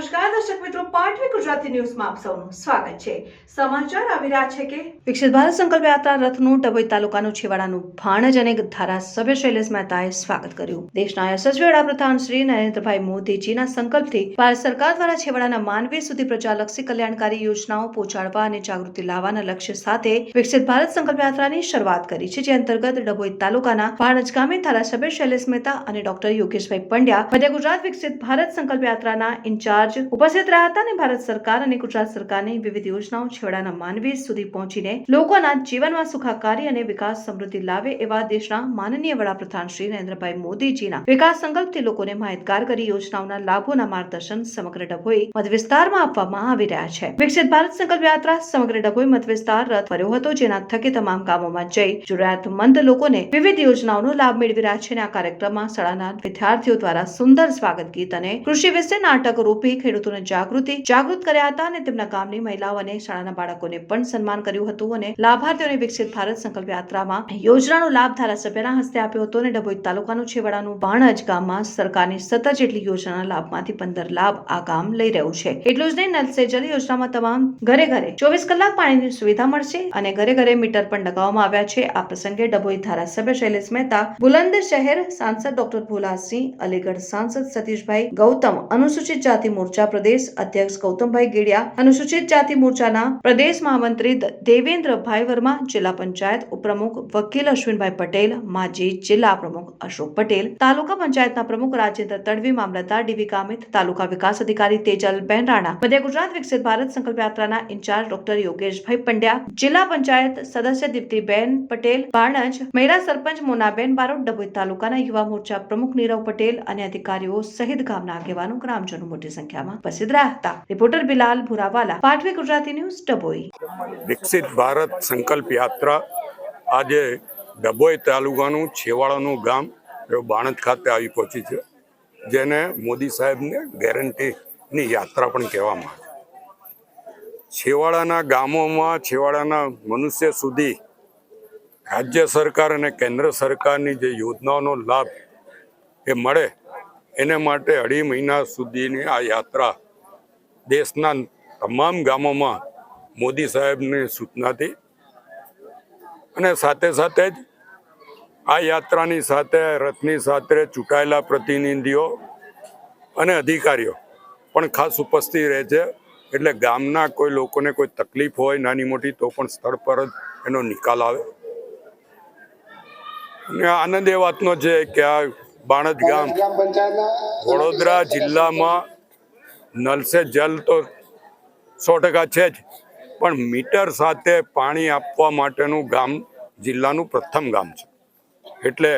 સરકાર દ્વારા છેવાડાના માનવી સુધી પ્રજાલક્ષી કલ્યાણકારી યોજનાઓ પહોંચાડવા અને જાગૃતિ લાવવાના લક્ષ્ય સાથે વિકસિત ભારત સંકલ્પ યાત્રાની શરૂઆત કરી છે, જે અંતર્ગત ડભોઈ તાલુકાના ભાણજ ગામે ધારાસભ્ય શૈલેષ મહેતા અને ડોક્ટર યોગેશભાઈ પંડ્યા, મધ્ય ગુજરાત વિકસિત ભારત સંકલ્પ યાત્રાના ઇન્ચાર્જ ઉપસ્થિત રહ્યા હતા અને ભારત સરકાર અને ગુજરાત સરકારની વિવિધ યોજનાઓ છેવાડાના માનવી સુધી પહોંચીને લોકોના જીવનમાં સુખાકારી અને વિકાસ સમૃદ્ધિ લાવે એવા દેશના માનનીય વડાપ્રધાન શ્રી નરેન્દ્રભાઈ મોદીજીના વિકાસ સંકલ્પથી લોકોને માહિતગાર કરી યોજનાઓના લાભોના માર્ગદર્શન સમગ્ર ડભોઈ મત વિસ્તારમાં આપવામાં આવી રહ્યા છે. વિકસિત ભારત સંકલ્પ યાત્રા સમગ્ર ડભોઈ મત વિસ્તાર રથ ફર્યો હતો, જેના થકી તમામ ગામોમાં જઈ જરૂરિયાતમંદ લોકોને વિવિધ યોજનાઓનો લાભ મેળવી રહ્યા છે અને આ કાર્યક્રમમાં શાળાના વિદ્યાર્થીઓ દ્વારા સુંદર સ્વાગત ગીત અને કૃષિ વિશે નાટક રૂપી ખેડૂતોને જાગૃતિ જાગૃત કર્યા હતા અને તેમના ગામની મહિલાઓ અને શાળાના બાળકોને પણ સન્માન કર્યું હતું અને લાભાર્થીઓને વિકસિત ભારત સંકલ્પ યાત્રામાં યોજનાનો લાભ ધારાસભ્યના હસ્તે આપ્યો હતો અને ડભોઈ તાલુકાનું છેવાડાનું બાણજ ગામમાં સરકારની સત્તર જેટલી યોજનાના લાભમાંથી પંદર લાભ આ ગામ લઈ રહ્યું છે. એટલું જ નહીં નલ યોજનામાં તમામ ઘરે ઘરે ચોવીસ કલાક પાણીની સુવિધા મળશે અને ઘરે ઘરે મીટર પણ લગાવવામાં આવ્યા છે. આ પ્રસંગે ડભોઈ ધારાસભ્ય શૈલેષ મહેતા બુલંદ શહેર સાંસદ ડોક્ટર ભોલાસિંહ, અલીગઢ સાંસદ સતીશભાઈ ગૌતમ અનુસૂચિત જાતિ મોરચા પ્રદેશ અધ્યક્ષ ગૌતમભાઈ ગેડિયા, અનુસૂચિત જાતિ મોરચાના પ્રદેશ મહામંત્રી દેવેન્દ્રભાઈ વર્મા, જિલ્લા પંચાયત ઉપપ્રમુખ વકીલ અશ્વિનભાઈ પટેલ, માજી જિલ્લા પ્રમુખ અશોક પટેલ, તાલુકા પંચાયતના પ્રમુખ રાજેન્દ્ર તડવી, મામલતદાર ડીવી કામિત, તાલુકા વિકાસ અધિકારી તેજલ બેન રાણા મધ્ય ગુજરાત વિકસિત ભારત સંકલ્પ યાત્રાના ઇન્ચાર્જ ડોક્ટર યોગેશભાઈ પંડ્યા, જિલ્લા પંચાયત સદસ્ય દીપ્તિબેન પટેલ, બાણજ, મહિલા સરપંચ મોનાબેન બારોટ, ડભોઈ તાલુકાના યુવા મોરચા પ્રમુખ નીરવ પટેલ અને અધિકારીઓ સહિત ગામના આગેવાનો, ગ્રામજનો મોટી સંખ્યામાં ઉપસ્થિત રહ્યા હતા રિપોર્ટર બિલાલ ભુરાવાલા પાટવી ગુજરાતી ન્યૂઝ ડબોઈ વિકસિત ભારત સંકલ્પ યાત્રા આજે ડભોઈ તાલુકાનું છેવાડાનું ગામ બાણંદ ખાતે આવી પહોંચી છે, જેને મોદી સાહેબને ગેરંટીની યાત્રા પણ કહેવામાં આવે છેવાડાના ગામોમાં છેવાડાના મનુષ્ય સુધી રાજ્ય સરકાર અને કેન્દ્ર સરકારની જે યોજનાઓનો લાભ એ મળે એને માટે અઢી મહિના સુધીની આ યાત્રા દેશના તમામ ગામોમાં મોદી સાહેબની સૂચનાથી. અને સાથે સાથે જ આ યાત્રાની સાથે, રથની સાથે ચૂંટાયેલા પ્રતિનિધિઓ અને અધિકારીઓ પણ ખાસ ઉપસ્થિત રહે છે. એટલે ગામના કોઈ લોકોને કોઈ તકલીફ હોય નાની મોટી, તો પણ સ્થળ પર જ એનો નિકાલ આવે. અને આનંદ એ વાતનો છે કે આ બાણજ ગામ. વડોદરા જિલ્લામાં નલ જલ તો સો ટકા છે જ. પણ મીટર સાથે પાણી આપવા માટેનું ગામ જિલ્લાનું પ્રથમ ગામ છે. એટલે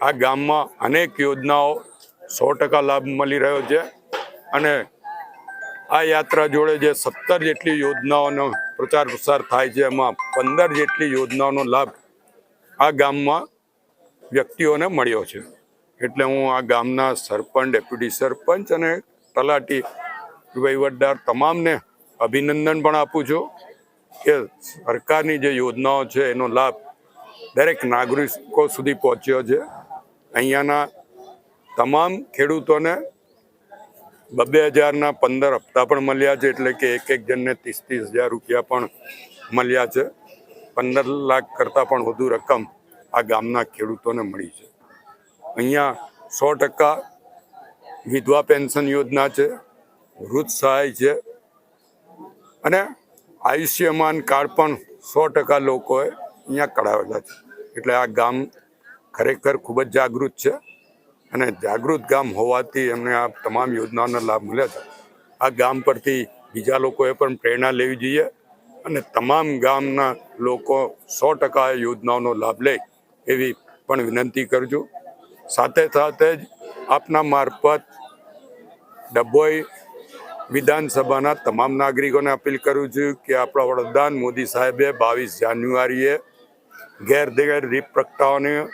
આ ગામમાં અનેક યોજનાઓ સો ટકા લાભ મળી રહ્યો છે. અને આ યાત્રા જોડે જે સત્તર જેટલી યોજનાઓનો પ્રચાર પ્રસાર થાય છે, એમાં પંદર જેટલી યોજનાઓનો લાભ આ ગામમાં વ્યક્તિઓને મળ્યો છે. એટલે હું આ ગામના સરપંચ, ડેપ્યુટી સરપંચ અને તલાટી વહીવટદાર તમામને અભિનંદન પણ આપું છું કે સરકારની જે યોજનાઓ છે, એનો લાભ દરેક નાગરિકો સુધી પહોંચ્યો છે. અહીંયાના તમામ ખેડૂતોને બબે હજારના પંદર હપ્તા પણ મળ્યા છે, એટલે કે એક એક જણને ત્રીસ ત્રીસ હજાર રૂપિયા પણ મળ્યા છે. પંદર લાખ કરતાં પણ વધુ રકમ આ ગામના ખેડૂતોને મળી છે. અહીંયા સો ટકા વિધવા પેન્શન યોજના છે, વૃદ્ધ સહાય છે. અને આયુષ્યમાન કાર્ડ પણ સો ટકા લોકોએ અહીંયા કઢાવેલા છે. એટલે આ ગામ ખરેખર ખૂબ જ જાગૃત છે અને જાગૃત ગામ હોવાથી એમને આ તમામ યોજનાઓનો લાભ મળ્યા છે. આ ગામ પરથી બીજા લોકોએ પણ પ્રેરણા લેવી જોઈએ અને તમામ ગામના લોકો સો ટકા યોજનાઓનો લાભ લે એવી પણ વિનંતી કરજો સાથે સાથે જ આપના મારફત ડભોઈ વિધાનસભાના તમામ નાગરિકોને અપીલ કરું છું કે આપણા વડાપ્રધાન મોદી સાહેબે બાવીસ જાન્યુઆરીએ ઘેર ઘેર દીપ પ્રગટાવવાની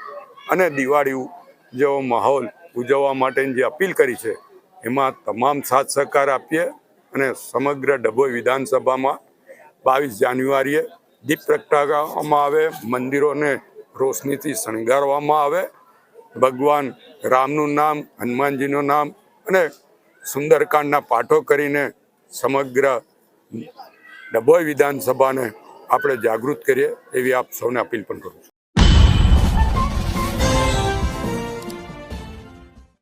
અને દિવાળી જેવો માહોલ ઉજવવા માટેની જે અપીલ કરી છે, એમાં તમામ સાથ સહકાર આપીએ અને સમગ્ર ડભોઈ વિધાનસભામાં બાવીસ જાન્યુઆરીએ દીપ પ્રગટાવવામાં આવે, મંદિરોને રોશનીથી શણગારવામાં આવે ભગવાન રામનું નામ, હનુમાનજીનું નામ અને સુંદરકાંડના પાઠો કરીને સમગ્ર ડભોઈ વિધાનસભાને આપણે જાગૃત કરીએ એવી આપ સૌને અપીલ પણ કરું છું.